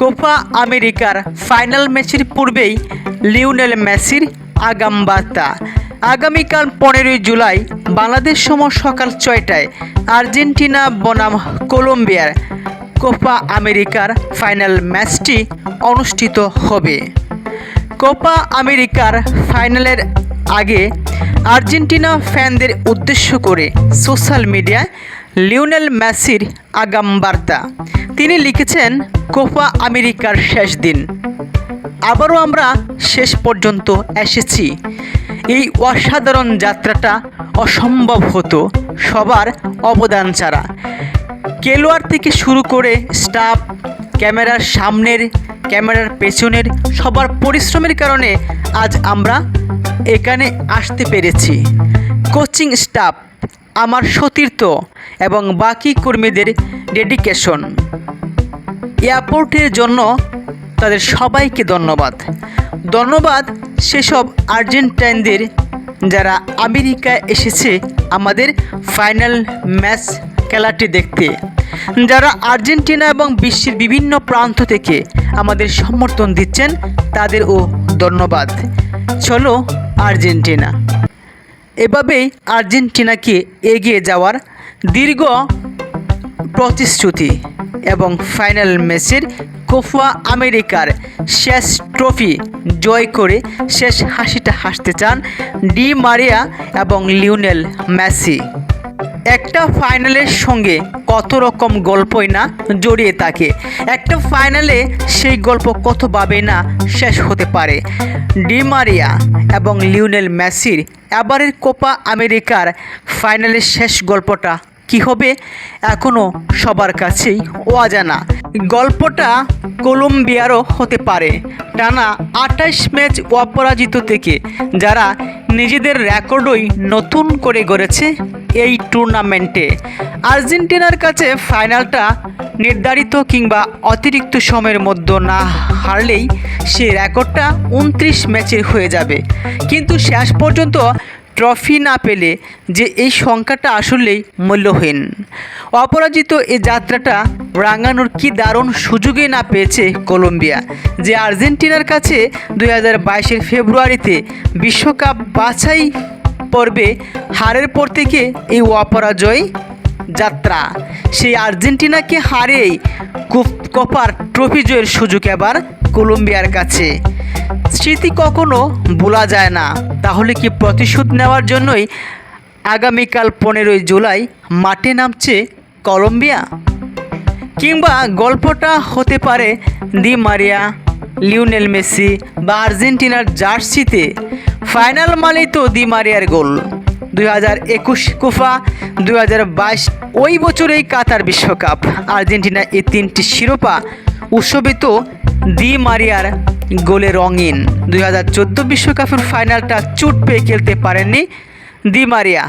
Copa আমেরিকার final ম্যাচের পূর্বেই লিওনেল মেসির আগাম বার্তা। আগামীকাল পনেরোই জুলাই বাংলাদেশ সময় সকাল ছয়টায় আর্জেন্টিনা, বনাম, কলম্বিয়ার কোপা আমেরিকার ফাইনাল ম্যাচটি অনুষ্ঠিত হবে। কোপা আমেরিকার ফাইনালের আগে আর্জেন্টিনা ফ্যানদের উদ্দেশ্য করে সোশ্যাল মিডিয়ায় লিওনেল মেসির আগাম বার্তা। তিনি লিখেছেন, কোপা আমেরিকার শেষ দিন। আবারও আমরা শেষ পর্যন্ত এসেছি। এই অসাধারণ যাত্রাটা অসম্ভব হতো সবার অবদান ছাড়া। খেলোয়াড় থেকে শুরু করে স্টাফ, ক্যামেরার সামনের, ক্যামেরার পেছনের সবার পরিশ্রমের কারণে আজ আমরা এখানে আসতে পেরেছি। কোচিং স্টাফ আমার সতীর্থ এবং বাকি কর্মীদের ডেডিকেশন এয়ারপোর্টের জন্য তাদের সবাইকে ধন্যবাদ। ধন্যবাদ সেসব আর্জেন্টাইনদের যারা আমেরিকায় এসেছে আমাদের ফাইনাল ম্যাচ খেলাটি দেখতে। যারা আর্জেন্টিনা এবং বিশ্বের বিভিন্ন প্রান্ত থেকে আমাদের সমর্থন দিচ্ছেন, তাদেরও ধন্যবাদ। চলো আর্জেন্টিনা। এভাবেই আর্জেন্টিনাকে এগিয়ে যাওয়ার দীর্ঘ প্রতিশ্রুতি এবং ফাইনাল ম্যাচের কোফা আমেরিকার শেষ ট্রফি জয় করে শেষ হাসিটা হাসতে চান ডি মারিয়া এবং লিওনেল মেসি। একটা ফাইনালের সঙ্গে কত রকম গল্পই না জড়িয়ে থাকে। একটা ফাইনালে সেই গল্প কতভাবে না শেষ হতে পারে। ডি মারিয়া এবং লিওনেল মেসির এবারের কোপা আমেরিকার ফাইনালের শেষ গল্পটা কি হবে এখনও সবার কাছেই অজানা। গল্পটা কলম্বিয়ারও হতে পারে। টানা আঠাশ ম্যাচ অপরাজিত থেকে যারা নিজেদের রেকর্ডই নতুন করে গড়েছে এই টুর্নামেন্টে। আর্জেন্টিনার কাছে ফাইনালটা নির্ধারিত কিংবা অতিরিক্ত সময়ের মধ্যে না হারলেই সে রেকর্ডটা উনত্রিশ ম্যাচের হয়ে যাবে। কিন্তু শেষ পর্যন্ত ট্রফি না পেলে যে এই সংখ্যাটা আসলেই মূল্যহীন। অপরাজিত এই যাত্রাটা রাঙানোর কি দারুণ সুযোগে না পেয়েছে কলম্বিয়া, যে আর্জেন্টিনার কাছে দুই হাজার ফেব্রুয়ারিতে বিশ্বকাপ বাছাই পর্বে হারের পর থেকে এই অপরাজয় যাত্রা। সেই আর্জেন্টিনাকে হারেই কুপ- কোপার ট্রফি জয়ের সুযোগ এবার কলম্বিয়ার কাছে। স্মৃতি কখনো ভোলা যায় না। তাহলে কি প্রতিশোধ নেওয়ার জন্যই আগামীকাল পনেরোই জুলাই মাঠে নামছে কলম্বিয়া? কিংবা গল্পটা হতে পারে দি মারিয়া, লিওনেল মেসি বা আর্জেন্টিনার জার্সিতে ফাইনাল মানেই তো দি মারিয়ার গোল। দুই হাজার একুশ কোফা, দুই হাজার বাইশ ওই বছরেই কাতার বিশ্বকাপ। আর্জেন্টিনা এই তিনটি শিরোপা উৎসবে তো দি মারিয়ার গোলে রঙিন। দুই হাজার চোদ্দ বিশ্বকাপের ফাইনালটা চুট পেয়ে খেলতে পারেননি দি মারিয়া।